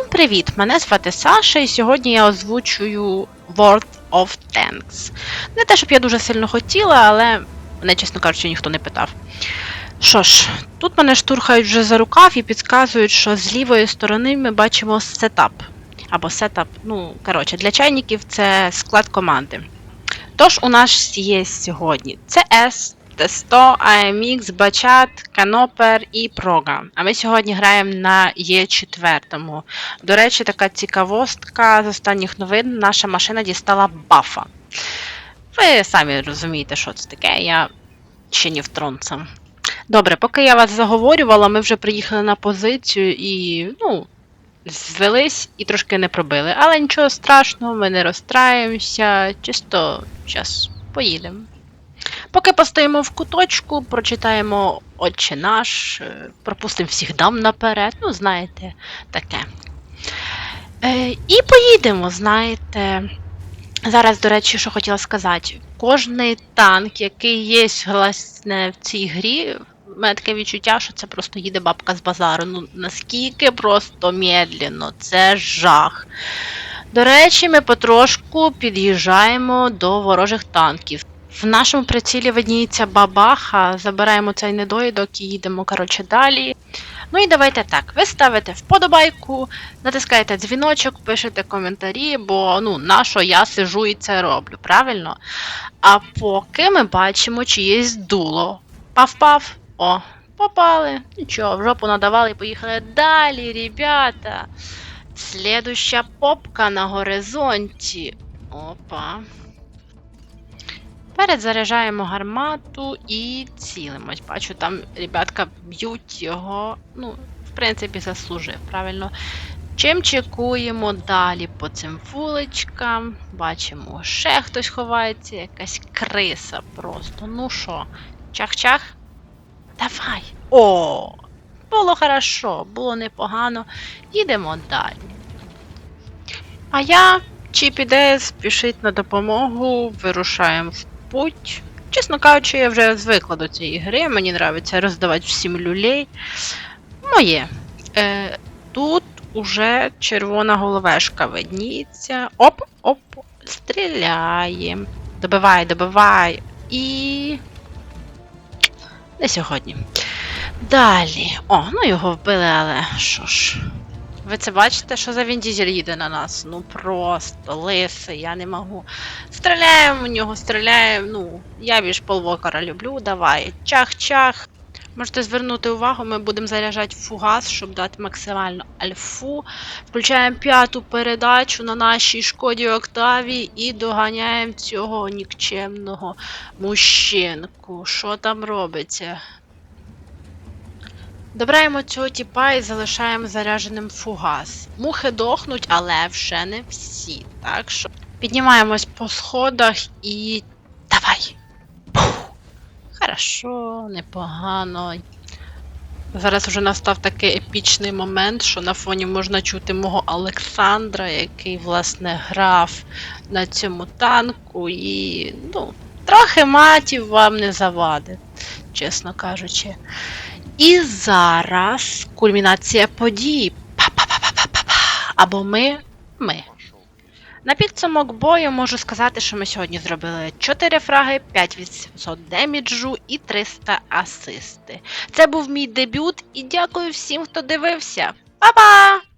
привіт! Мене звати Саша, і сьогодні я озвучую World of Tanks. Не те, щоб я дуже сильно хотіла, але мене, чесно кажучи, ніхто не питав. Що ж, тут мене штурхають вже за рукав і підказують, що з лівої сторони ми бачимо сетап. Або сетап, ну, коротше, для чайників це склад команди. Тож у нас є сьогодні CS, Т100, AMX, Бачат, Канопер і Прога. А ми сьогодні граємо на Е4. До речі, така цікавостка з останніх новин. Наша машина дістала бафа. Ви самі розумієте, що це таке. Я ще не втронцем. Добре, поки я вас заговорювала, ми вже приїхали на позицію і, ну, звелись і трошки не пробили. Але нічого страшного, ми не розстраємося. Чисто зараз поїдемо. Поки постоїмо в куточку, прочитаємо Отче наш, е, пропустимо всіх дам наперед, ну, знаєте, таке. Е, і поїдемо, знаєте. Зараз, до речі, що хотіла сказати, кожний танк, який є власне, в цій грі, в таке відчуття, що це просто їде бабка з базару. Ну, наскільки просто медленно, це жах. До речі, ми потрошку під'їжджаємо до ворожих танків. В нашому прицілі видніється бабаха, забираємо цей недоїдок і їдемо, коротше, далі. Ну і давайте так, ви ставите вподобайку, натискаєте дзвіночок, пишете коментарі, бо ну, на що я сижу і це роблю, правильно? А поки ми бачимо чиєсь дуло. Пав-пав, о, попали. Нічого, в жопу надавали і поїхали далі, ребята. Слідуща попка на горизонті. Опа. Перезаряджаємо гармату і цілимось. Бачу, там ребятка б'ють його. Ну, в принципі, заслужив, правильно. Чим чекуємо далі по цим вуличкам. Бачимо, ще хтось ховається, якась криса просто. Ну що, чах-чах? Давай. О! Було хорошо, було непогано. Їдемо далі. А я, Чіп іде, спішить на допомогу, вирушаємо в путь. Чесно кажучи, я вже звикла до цієї гри, мені подобається роздавати всім люлей. Моє. Е, тут уже червона головешка видніється. Оп, оп, стріляє. Добивай, добивай. І. Не сьогодні. Далі. О, ну його вбили, але що ж. Ви це бачите, що за він дізель їде на нас? Ну просто лисий, я не можу. Стріляємо в нього, стріляємо. Ну, я більш полвокера люблю, давай. Чах-чах. Можете звернути увагу, ми будемо заряджати фугас, щоб дати максимальну альфу. Включаємо п'яту передачу на нашій шкоді Октаві і доганяємо цього нікчемного мужчинку. Що там робиться? Добираємо цього тіпа і залишаємо зарядженим фугас. Мухи дохнуть, але вже не всі. Так що піднімаємось по сходах і. Давай! Пух. Хорошо, непогано. Зараз вже настав такий епічний момент, що на фоні можна чути мого Олександра, який, власне, грав на цьому танку, і, ну, трохи матів вам не завадить, чесно кажучи. І зараз кульмінація подій. Па-па-па-па-па-па. Або ми. Ми. На підсумок бою можу сказати, що ми сьогодні зробили 4 фраги, 5800 деміджу і 300 асисти. Це був мій дебют, і дякую всім, хто дивився. Па-па!